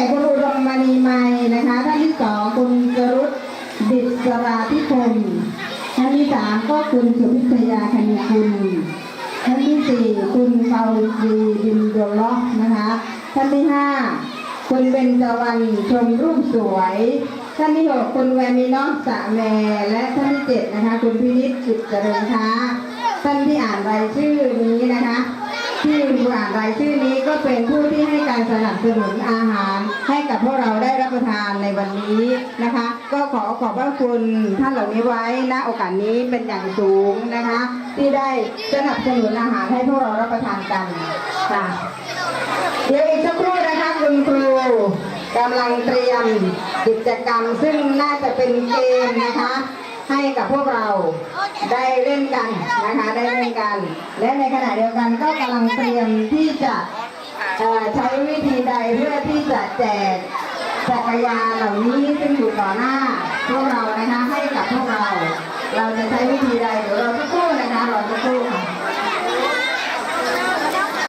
ก่คุณอุดมมณีไมยนะคะท่านที่สองคุณกรุตดิษราธิพงศ์ท่านที่สามก็คุณสุพิทยาคณิคุณท่านที่สี่คุณเปาจีบินโดล็อกนะคะท่านที่ห้าคุณเบญจวรรณชมรูปสวยท่านที่หกคุณแวมินอสสะแมและท่านที่เจ็ดนะคะ คุณพินิจจิตเจริญค้าท่านที่อ่านรายชื่อนี้นะคะ ที่อ่านรายชื่อนี้ก็เป็นผู้ที่ให้การสนับสนุนอาหาร ให้กับพวกเราได้รับประทานในวันนี้นะคะ ก็ขอขอบพระคุณท่านเหล่านี้ไว้ณโอกาสนี้เป็นอย่างสูงนะคะ ที่ได้สนับสนุนอาหารให้พวกเรารับประทานกันค่ะเดี๋ยวอีกสักครู่นะคะคุณครูกำลังเตรียมกิจกรรมซึ่งน่าจะเป็นเกมนะคะ ให้กับพวกเราได้เล่นกันนะคะได้เล่นกัน และในขณะเดียวกันก็กำลังเตรียมที่จะใช้วิธีใดเพื่อที่จะแจกจักรยานเหล่านี้ซึ่งอยู่ต่อหน้าพวกเรานะคะให้กับพวกเรา เราจะใช้วิธีใดเดี๋ยวเราจะกู้นะคะเราจะกู้ค่ะ